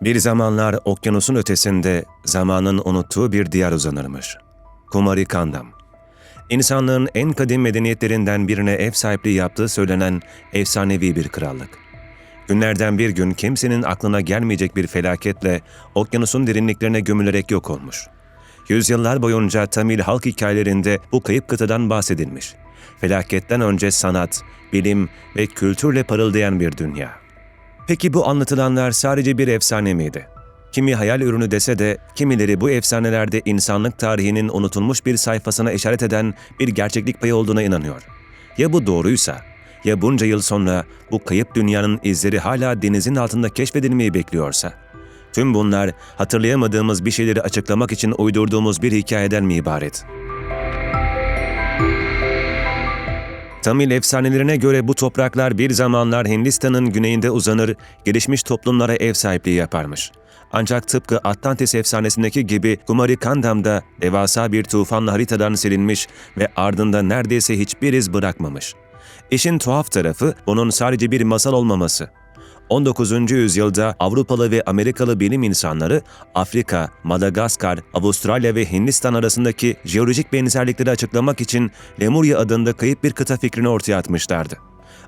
Bir zamanlar okyanusun ötesinde zamanın unuttuğu bir diyar uzanırmış. Kumari Kandam. İnsanlığın en kadim medeniyetlerinden birine ev sahipliği yaptığı söylenen efsanevi bir krallık. Günlerden bir gün kimsenin aklına gelmeyecek bir felaketle okyanusun derinliklerine gömülerek yok olmuş. Yüzyıllar boyunca Tamil halk hikayelerinde bu kayıp kıtadan bahsedilmiş. Felaketten önce sanat, bilim ve kültürle parıldayan bir dünya. Peki bu anlatılanlar sadece bir efsane miydi? Kimi hayal ürünü dese de kimileri bu efsanelerde insanlık tarihinin unutulmuş bir sayfasına işaret eden bir gerçeklik payı olduğuna inanıyor. Ya bu doğruysa, ya bunca yıl sonra bu kayıp dünyanın izleri hala denizin altında keşfedilmeyi bekliyorsa? Tüm bunlar hatırlayamadığımız bir şeyleri açıklamak için uydurduğumuz bir hikayeden mi ibaret? Tamil efsanelerine göre bu topraklar bir zamanlar Hindistan'ın güneyinde uzanır, gelişmiş toplumlara ev sahipliği yaparmış. Ancak tıpkı Atlantis efsanesindeki gibi Kumari Kandam'da devasa bir tufanla haritadan silinmiş ve ardında neredeyse hiçbir iz bırakmamış. İşin tuhaf tarafı bunun sadece bir masal olmaması. 19. yüzyılda Avrupalı ve Amerikalı bilim insanları Afrika, Madagaskar, Avustralya ve Hindistan arasındaki jeolojik benzerlikleri açıklamak için Lemurya adında kayıp bir kıta fikrini ortaya atmışlardı.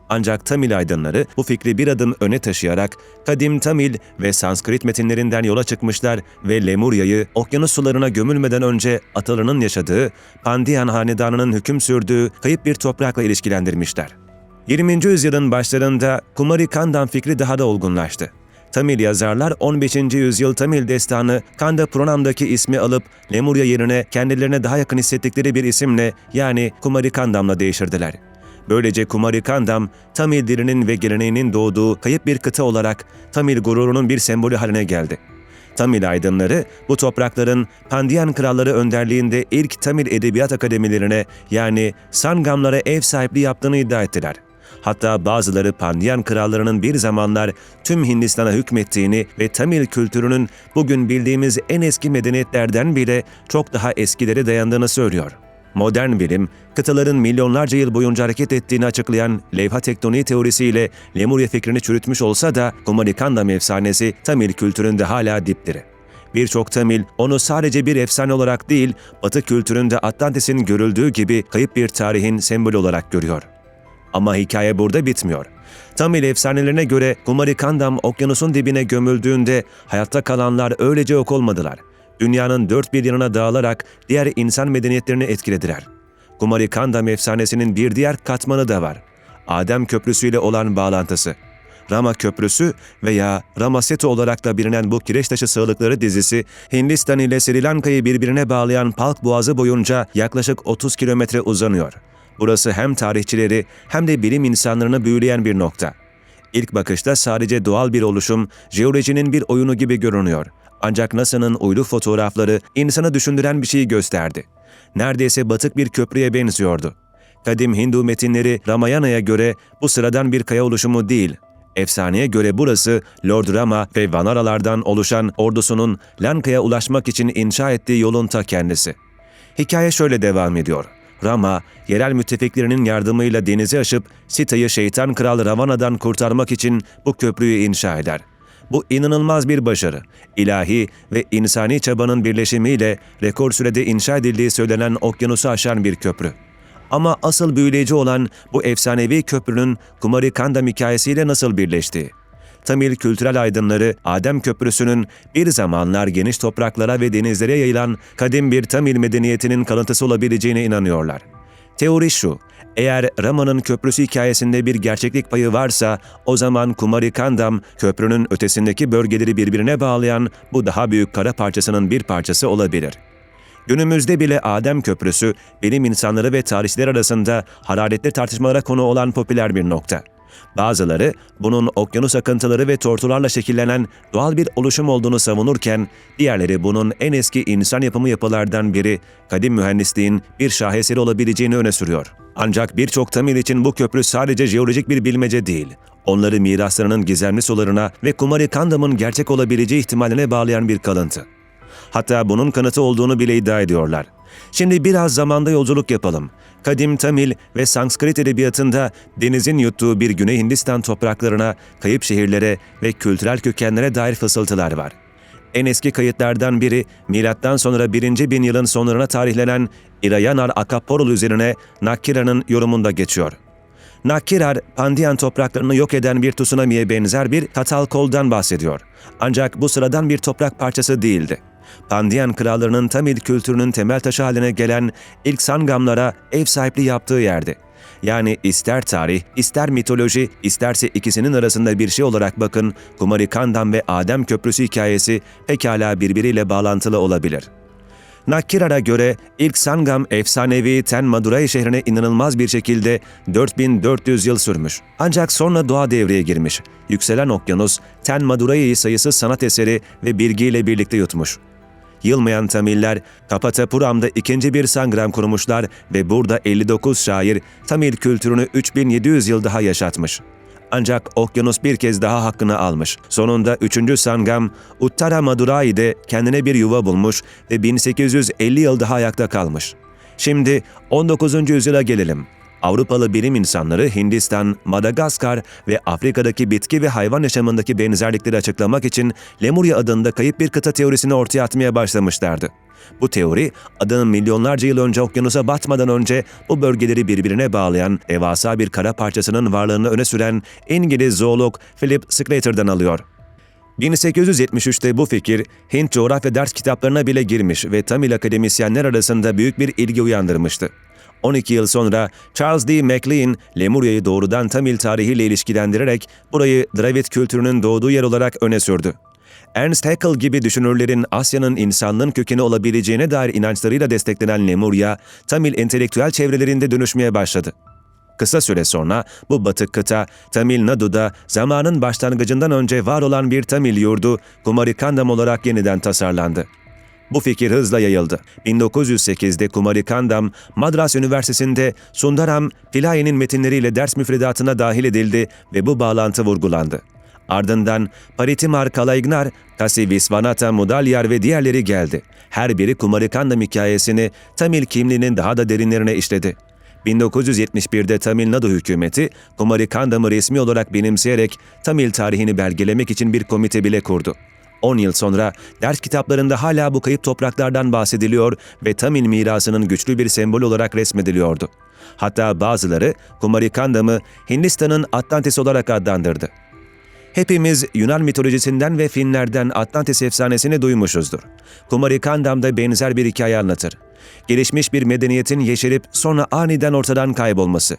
Ancak Tamil aydınları bu fikri bir adım öne taşıyarak kadim Tamil ve Sanskrit metinlerinden yola çıkmışlar ve Lemurya'yı okyanus sularına gömülmeden önce atalarının yaşadığı Pandian hanedanının hüküm sürdüğü kayıp bir toprakla ilişkilendirmişler. 20. yüzyılın başlarında Kumari Kandam fikri daha da olgunlaştı. Tamil yazarlar 15. yüzyıl Tamil destanı Kanda Puranam'daki ismi alıp Lemurya yerine kendilerine daha yakın hissettikleri bir isimle yani Kumari Kandam'la değiştirdiler. Böylece Kumari Kandam, Tamil dilinin ve geleneğinin doğduğu kayıp bir kıta olarak Tamil gururunun bir sembolü haline geldi. Tamil aydınları bu toprakların Pandyan kralları önderliğinde ilk Tamil edebiyat akademilerine yani Sangamlara ev sahipliği yaptığını iddia ettiler. Hatta bazıları Pandyan krallarının bir zamanlar tüm Hindistan'a hükmettiğini ve Tamil kültürünün bugün bildiğimiz en eski medeniyetlerden bile çok daha eskilere dayandığını söylüyor. Modern bilim, kıtaların milyonlarca yıl boyunca hareket ettiğini açıklayan levha tektoniği teorisiyle Lemurya fikrini çürütmüş olsa da Kumarikandam efsanesi Tamil kültüründe hala dipdiri. Birçok Tamil onu sadece bir efsane olarak değil, Batı kültüründe Atlantis'in görüldüğü gibi kayıp bir tarihin sembolü olarak görüyor. Ama hikaye burada bitmiyor. Tamil efsanelerine göre Kumarikandam okyanusun dibine gömüldüğünde hayatta kalanlar öylece yok olmadılar. Dünyanın dört bir yanına dağılarak diğer insan medeniyetlerini etkilediler. Kumarikandam efsanesinin bir diğer katmanı da var. Adem Köprüsü ile olan bağlantısı. Rama Köprüsü veya Ramasetu olarak da bilinen bu kireç taşı sığlıkları dizisi, Hindistan ile Sri Lanka'yı birbirine bağlayan Palk Boğazı boyunca yaklaşık 30 kilometre uzanıyor. Burası hem tarihçileri hem de bilim insanlarını büyüleyen bir nokta. İlk bakışta sadece doğal bir oluşum, jeolojinin bir oyunu gibi görünüyor. Ancak NASA'nın uydu fotoğrafları insanı düşündüren bir şeyi gösterdi. Neredeyse batık bir köprüye benziyordu. Kadim Hindu metinleri Ramayana'ya göre bu sıradan bir kaya oluşumu değil. Efsaneye göre burası Lord Rama ve Vanaralardan oluşan ordusunun Lanka'ya ulaşmak için inşa ettiği yolun ta kendisi. Hikaye şöyle devam ediyor. Rama, yerel müttefiklerinin yardımıyla denizi aşıp Sita'yı şeytan kral Ravana'dan kurtarmak için bu köprüyü inşa eder. Bu inanılmaz bir başarı. İlahi ve insani çabanın birleşimiyle rekor sürede inşa edildiği söylenen okyanusu aşan bir köprü. Ama asıl büyüleyici olan bu efsanevi köprünün Kumari Kandam hikayesiyle nasıl birleştiği. Tamil kültürel aydınları Adem Köprüsü'nün bir zamanlar geniş topraklara ve denizlere yayılan kadim bir Tamil medeniyetinin kalıntısı olabileceğine inanıyorlar. Teori şu, eğer Rama'nın köprüsü hikayesinde bir gerçeklik payı varsa o zaman Kumari Kandam köprünün ötesindeki bölgeleri birbirine bağlayan bu daha büyük kara parçasının bir parçası olabilir. Günümüzde bile Adem Köprüsü bilim insanları ve tarihçiler arasında hararetli tartışmalara konu olan popüler bir nokta. Bazıları bunun okyanus akıntıları ve tortularla şekillenen doğal bir oluşum olduğunu savunurken, diğerleri bunun en eski insan yapımı yapılardan biri, kadim mühendisliğin bir şaheseri olabileceğini öne sürüyor. Ancak birçok Tamil için bu köprü sadece jeolojik bir bilmece değil, onları miraslarının gizemli sularına ve Kumari Kandam'ın gerçek olabileceği ihtimaline bağlayan bir kalıntı. Hatta bunun kanıtı olduğunu bile iddia ediyorlar. Şimdi biraz zamanda yolculuk yapalım. Kadim Tamil ve Sanskrit edebiyatında denizin yuttuğu bir Güney Hindistan topraklarına, kayıp şehirlere ve kültürel kökenlere dair fısıltılar var. En eski kayıtlardan biri milattan sonra 1. bin yılın sonlarına tarihlenen İrayanar Akaporul üzerine Nakkira'nın yorumunda geçiyor. Nakkirar, Pandian topraklarını yok eden bir tsunami'ye benzer bir katalkoldan bahsediyor. Ancak bu sıradan bir toprak parçası değildi. Pandian krallarının Tamil kültürünün temel taşı haline gelen ilk sangamlara ev sahipliği yaptığı yerdi. Yani ister tarih, ister mitoloji, isterse ikisinin arasında bir şey olarak bakın, Kumarikandam ve Adem Köprüsü hikayesi pekala birbiriyle bağlantılı olabilir. Nakkirar'a göre ilk Sangam efsanevi Ten Madurai şehrine inanılmaz bir şekilde 4400 yıl sürmüş. Ancak sonra doğa devreye girmiş. Yükselen okyanus Ten Madurai'yi sayısız sanat eseri ve bilgiyle birlikte yutmuş. Yılmayan Tamiller, Kapatapuram'da ikinci bir sangram kurmuşlar ve burada 59 şair Tamil kültürünü 3700 yıl daha yaşatmış. Ancak okyanus bir kez daha hakkını almış. Sonunda 3. Sangam, Uttara Madurai'de kendine bir yuva bulmuş ve 1850 yıl daha ayakta kalmış. Şimdi 19. yüzyıla gelelim. Avrupalı bilim insanları Hindistan, Madagaskar ve Afrika'daki bitki ve hayvan yaşamındaki benzerlikleri açıklamak için Lemuria adında kayıp bir kıta teorisini ortaya atmaya başlamışlardı. Bu teori, adının milyonlarca yıl önce okyanusa batmadan önce bu bölgeleri birbirine bağlayan devasa bir kara parçasının varlığını öne süren İngiliz zoolog Philip Sclater'dan alıyor. 1873'te bu fikir Hint coğrafya ders kitaplarına bile girmiş ve Tamil akademisyenler arasında büyük bir ilgi uyandırmıştı. 12 yıl sonra Charles D. MacLean, Lemuria'yı doğrudan Tamil tarihiyle ilişkilendirerek burayı Dravid kültürünün doğduğu yer olarak öne sürdü. Ernst Haeckel gibi düşünürlerin Asya'nın insanlığın kökeni olabileceğine dair inançlarıyla desteklenen Lemuria, Tamil entelektüel çevrelerinde dönüşmeye başladı. Kısa süre sonra bu batık kıta Tamil Nadu'da zamanın başlangıcından önce var olan bir Tamil yurdu Kumarikandam olarak yeniden tasarlandı. Bu fikir hızla yayıldı. 1908'de Kumarikandam, Madras Üniversitesi'nde Sundaram Pillai'nin metinleriyle ders müfredatına dahil edildi ve bu bağlantı vurgulandı. Ardından Paritimar Kalaignar, Kasi Visvanatha Mudalyar ve diğerleri geldi. Her biri Kumarikandam hikayesini Tamil kimliğinin daha da derinlerine işledi. 1971'de Tamil Nadu hükümeti Kumarikandam'ı resmi olarak benimseyerek Tamil tarihini belgelemek için bir komite bile kurdu. 10 yıl sonra ders kitaplarında hala bu kayıp topraklardan bahsediliyor ve Tamil mirasının güçlü bir sembol olarak resmediliyordu. Hatta bazıları Kumarikandam'ı Hindistan'ın Atlantis olarak adlandırdı. Hepimiz Yunan mitolojisinden ve filmlerden Atlantis efsanesini duymuşuzdur. Kumarikandam da benzer bir hikaye anlatır. Gelişmiş bir medeniyetin yeşerip sonra aniden ortadan kaybolması.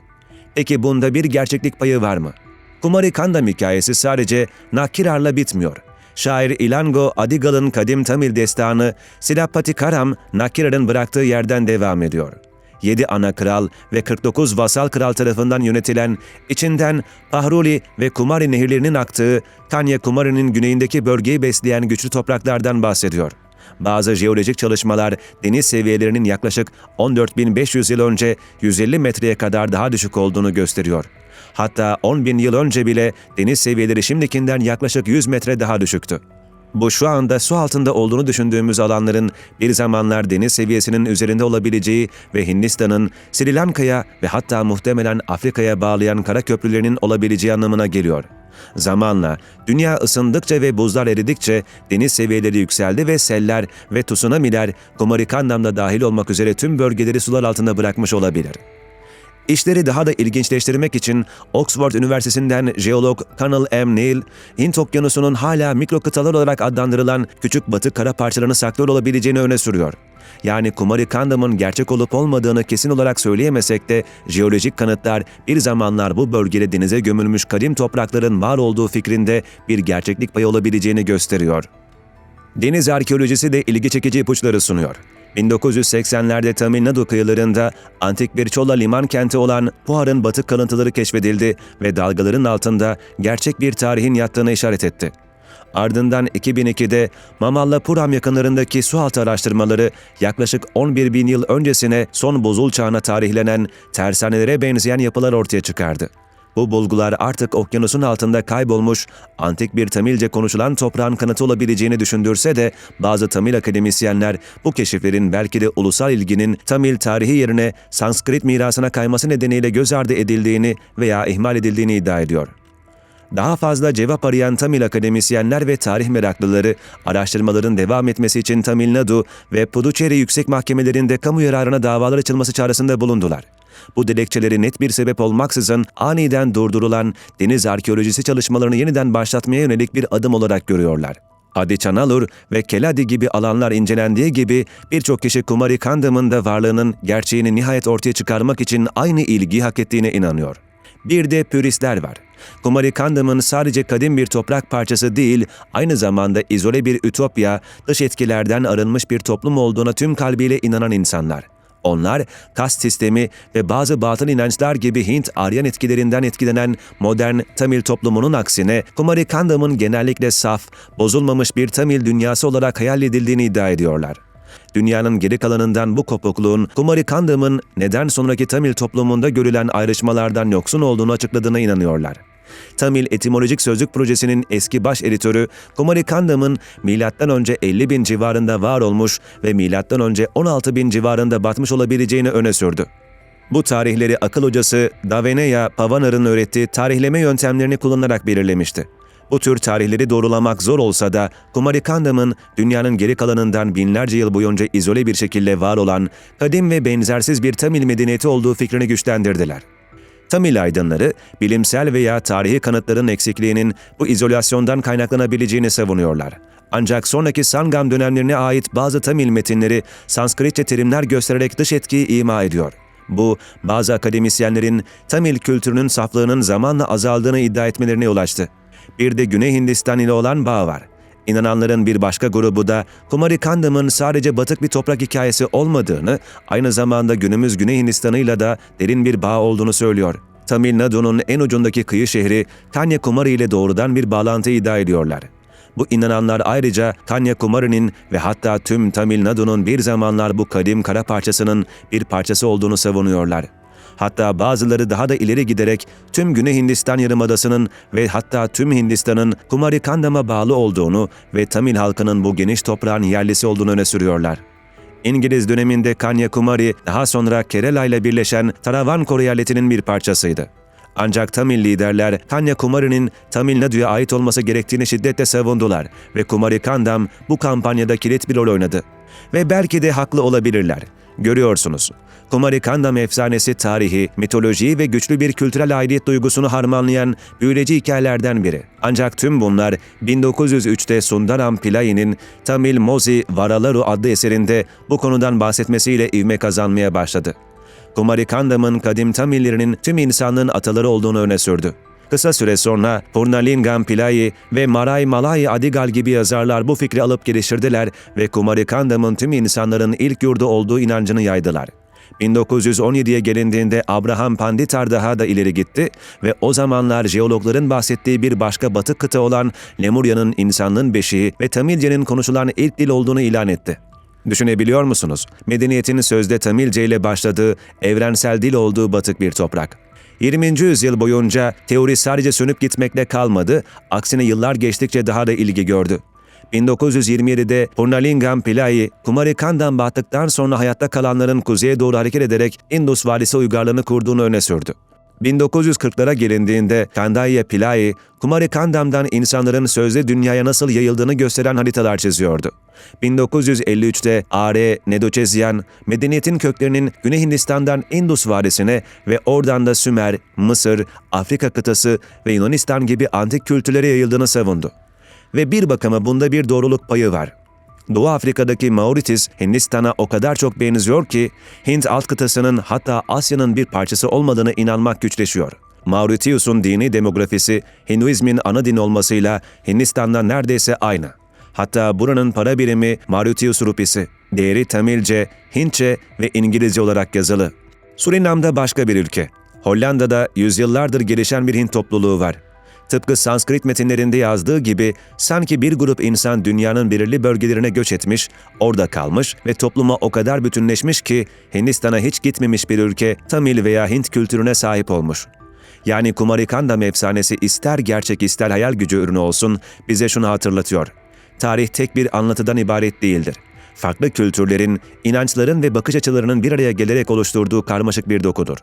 Peki bunda bir gerçeklik payı var mı? Kumarikandam hikayesi sadece Nakirar'la bitmiyor. Şair Ilango Adigal'ın kadim Tamil destanı Silapatikaram Nakirar'ın bıraktığı yerden devam ediyor. 7 ana kral ve 49 vasal kral tarafından yönetilen, içinden Pahruli ve Kumari nehirlerinin aktığı Kanya Kumari'nin güneyindeki bölgeyi besleyen güçlü topraklardan bahsediyor. Bazı jeolojik çalışmalar deniz seviyelerinin yaklaşık 14.500 yıl önce 150 metreye kadar daha düşük olduğunu gösteriyor. Hatta 10 bin yıl önce bile deniz seviyeleri şimdikinden yaklaşık 100 metre daha düşüktü. Bu şu anda su altında olduğunu düşündüğümüz alanların bir zamanlar deniz seviyesinin üzerinde olabileceği ve Hindistan'ın Sri Lanka'ya ve hatta muhtemelen Afrika'ya bağlayan kara köprülerinin olabileceği anlamına geliyor. Zamanla dünya ısındıkça ve buzlar eridikçe deniz seviyeleri yükseldi ve seller ve tsunamiler Kumarikandam'da dahil olmak üzere tüm bölgeleri sular altında bırakmış olabilir. İşleri daha da ilginçleştirmek için Oxford Üniversitesi'nden jeolog Conal M. Neil, Hint Okyanusu'nun hala mikro kıtalar olarak adlandırılan küçük batı kara parçalarını saklıyor olabileceğini öne sürüyor. Yani Kumarikandam'ın gerçek olup olmadığını kesin olarak söyleyemesek de jeolojik kanıtlar bir zamanlar bu bölgede denize gömülmüş kadim toprakların var olduğu fikrinde bir gerçeklik payı olabileceğini gösteriyor. Deniz arkeolojisi de ilgi çekici ipuçları sunuyor. 1980'lerde Tamil Nadu kıyılarında antik bir çola liman kenti olan Puhar'ın batık kalıntıları keşfedildi ve dalgaların altında gerçek bir tarihin yattığını işaret etti. Ardından 2002'de Mamallapuram yakınlarındaki sualtı araştırmaları yaklaşık 11 bin yıl öncesine son bozul çağına tarihlenen tersanelere benzeyen yapılar ortaya çıkardı. Bu bulgular artık okyanusun altında kaybolmuş, antik bir Tamilce konuşulan toprağın kanıtı olabileceğini düşündürse de bazı Tamil akademisyenler bu keşiflerin belki de ulusal ilginin Tamil tarihi yerine Sanskrit mirasına kayması nedeniyle göz ardı edildiğini veya ihmal edildiğini iddia ediyor. Daha fazla cevap arayan Tamil akademisyenler ve tarih meraklıları, araştırmaların devam etmesi için Tamil Nadu ve Puducherry yüksek mahkemelerinde kamu yararına davalar açılması çağrısında bulundular. Bu dilekçeleri net bir sebep olmaksızın aniden durdurulan deniz arkeolojisi çalışmalarını yeniden başlatmaya yönelik bir adım olarak görüyorlar. Adiçanalur ve Keladi gibi alanlar incelendiği gibi birçok kişi Kumari Kandam'ın da varlığının gerçeğini nihayet ortaya çıkarmak için aynı ilgi hak ettiğine inanıyor. Bir de püristler var. Kumari Kandam'ın sadece kadim bir toprak parçası değil, aynı zamanda izole bir ütopya, dış etkilerden arınmış bir toplum olduğuna tüm kalbiyle inanan insanlar. Onlar, kast sistemi ve bazı batıl inançlar gibi Hint-Aryan etkilerinden etkilenen modern Tamil toplumunun aksine Kumari Kandam'ın genellikle saf, bozulmamış bir Tamil dünyası olarak hayal edildiğini iddia ediyorlar. Dünyanın geri kalanından bu kopukluğun Kumari Kandam'ın neden sonraki Tamil toplumunda görülen ayrışmalardan yoksun olduğunu açıkladığına inanıyorlar. Tamil Etimolojik Sözlük Projesi'nin eski baş editörü Kumari Kandam'ın M.Ö. 50 bin civarında var olmuş ve M.Ö. 16 bin civarında batmış olabileceğini öne sürdü. Bu tarihleri akıl hocası Daveneya Pavanar'ın öğrettiği tarihleme yöntemlerini kullanarak belirlemişti. Bu tür tarihleri doğrulamak zor olsa da Kumari Kandam'ın dünyanın geri kalanından binlerce yıl boyunca izole bir şekilde var olan kadim ve benzersiz bir Tamil medeniyeti olduğu fikrini güçlendirdiler. Tamil aydınları, bilimsel veya tarihi kanıtların eksikliğinin bu izolasyondan kaynaklanabileceğini savunuyorlar. Ancak sonraki Sangam dönemlerine ait bazı Tamil metinleri Sanskritçe terimler göstererek dış etkiyi ima ediyor. Bu, bazı akademisyenlerin Tamil kültürünün saflığının zamanla azaldığını iddia etmelerine yol açtı. Bir de Güney Hindistan ile olan bağ var. İnananların bir başka grubu da Kumari Kandam'ın sadece batık bir toprak hikayesi olmadığını, aynı zamanda günümüz Güney Hindistan'ıyla da derin bir bağ olduğunu söylüyor. Tamil Nadu'nun en ucundaki kıyı şehri Kanyakumari ile doğrudan bir bağlantı iddia ediyorlar. Bu inananlar ayrıca Kanyakumari'nin ve hatta tüm Tamil Nadu'nun bir zamanlar bu kadim kara parçasının bir parçası olduğunu savunuyorlar. Hatta bazıları daha da ileri giderek tüm Güney Hindistan Yarımadası'nın ve hatta tüm Hindistan'ın Kumari Kandam'a bağlı olduğunu ve Tamil halkının bu geniş toprağın yerlisi olduğunu öne sürüyorlar. İngiliz döneminde Kanyakumari daha sonra Kerala ile birleşen Travancore eyaletinin bir parçasıydı. Ancak Tamil liderler Kanyakumari'nin Tamil Nadu'ya ait olması gerektiğini şiddetle savundular ve Kumari Kandam bu kampanyada kilit bir rol oynadı. Ve belki de haklı olabilirler. Görüyorsunuz, Kumari Kandam efsanesi tarihi, mitolojiyi ve güçlü bir kültürel aidiyet duygusunu harmanlayan büyüleyici hikayelerden biri. Ancak tüm bunlar 1903'te Sundaram Pilay'in Tamil Mozi Varalaru adlı eserinde bu konudan bahsetmesiyle ivme kazanmaya başladı. Kumari Kandam'ın kadim Tamillerinin tüm insanlığın ataları olduğunu öne sürdü. Kısa süre sonra Purnalingam Pillai ve Marai Malai Adigal gibi yazarlar bu fikri alıp geliştirdiler ve Kumari Kandam'ın tüm insanların ilk yurdu olduğu inancını yaydılar. 1917'ye gelindiğinde Abraham Panditar daha da ileri gitti ve o zamanlar jeologların bahsettiği bir başka batı kıta olan Lemurya'nın insanlığın beşiği ve Tamilce'nin konuşulan ilk dil olduğunu ilan etti. Düşünebiliyor musunuz? Medeniyetin sözde Tamilce ile başladığı, evrensel dil olduğu batık bir toprak. 20. yüzyıl boyunca teori sadece sönüp gitmekle kalmadı, aksine yıllar geçtikçe daha da ilgi gördü. 1927'de Purnalingam Pillai, Kumarikandam battıktan sonra hayatta kalanların kuzeye doğru hareket ederek Indus Vadisi uygarlığını kurduğunu öne sürdü. 1940'lara gelindiğinde Kandaiye Pillai, Kumarikandam'dan insanların sözde dünyaya nasıl yayıldığını gösteren haritalar çiziyordu. 1953'te A.R. Nedochezyan, medeniyetin köklerinin Güney Hindistan'dan Indus Vadisi'ne ve oradan da Sümer, Mısır, Afrika kıtası ve Yunanistan gibi antik kültürlere yayıldığını savundu. Ve bir bakıma bunda bir doğruluk payı var. Doğu Afrika'daki Mauritius, Hindistan'a o kadar çok benziyor ki, Hint alt kıtasının hatta Asya'nın bir parçası olmadığını inanmak güçleşiyor. Mauritius'un dini demografisi, Hinduizmin ana din olmasıyla Hindistan'da neredeyse aynı. Hatta buranın para birimi Mauritius rupisi. Değeri Tamilce, Hintçe ve İngilizce olarak yazılı. Surinam'da başka bir ülke. Hollanda'da yüzyıllardır gelişen bir Hint topluluğu var. Tıpkı Sanskrit metinlerinde yazdığı gibi sanki bir grup insan dünyanın belirli bölgelerine göç etmiş, orada kalmış ve topluma o kadar bütünleşmiş ki Hindistan'a hiç gitmemiş bir ülke Tamil veya Hint kültürüne sahip olmuş. yani Kumarikandam efsanesi ister gerçek ister hayal gücü ürünü olsun bize şunu hatırlatıyor. Tarih tek bir anlatıdan ibaret değildir. Farklı kültürlerin, inançların ve bakış açılarının bir araya gelerek oluşturduğu karmaşık bir dokudur.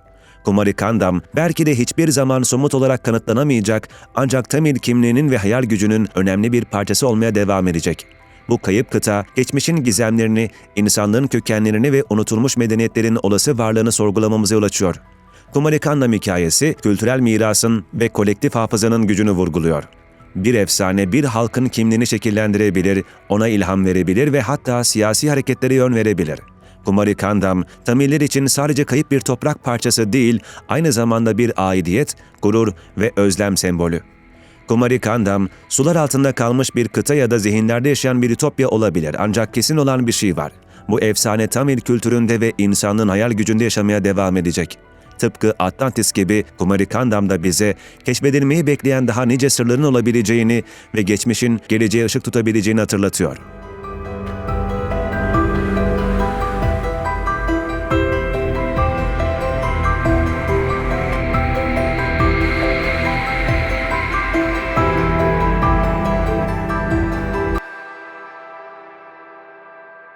Kumarikandam belki de hiçbir zaman somut olarak kanıtlanamayacak ancak Tamil kimliğinin ve hayal gücünün önemli bir parçası olmaya devam edecek. Bu kayıp kıta, geçmişin gizemlerini, insanlığın kökenlerini ve unutulmuş medeniyetlerin olası varlığını sorgulamamıza yol açıyor. Kumarikandam hikayesi, kültürel mirasın ve kolektif hafızanın gücünü vurguluyor. Bir efsane bir halkın kimliğini şekillendirebilir, ona ilham verebilir ve hatta siyasi hareketlere yön verebilir. Kumarikandam, Tamiller için sadece kayıp bir toprak parçası değil, aynı zamanda bir aidiyet, gurur ve özlem sembolü. Kumarikandam, sular altında kalmış bir kıta ya da zihinlerde yaşayan bir ütopya olabilir ancak kesin olan bir şey var. Bu efsane Tamil kültüründe ve insanlığın hayal gücünde yaşamaya devam edecek. Tıpkı Atlantis gibi Kumarikandam da bize keşfedilmeyi bekleyen daha nice sırların olabileceğini ve geçmişin geleceğe ışık tutabileceğini hatırlatıyor.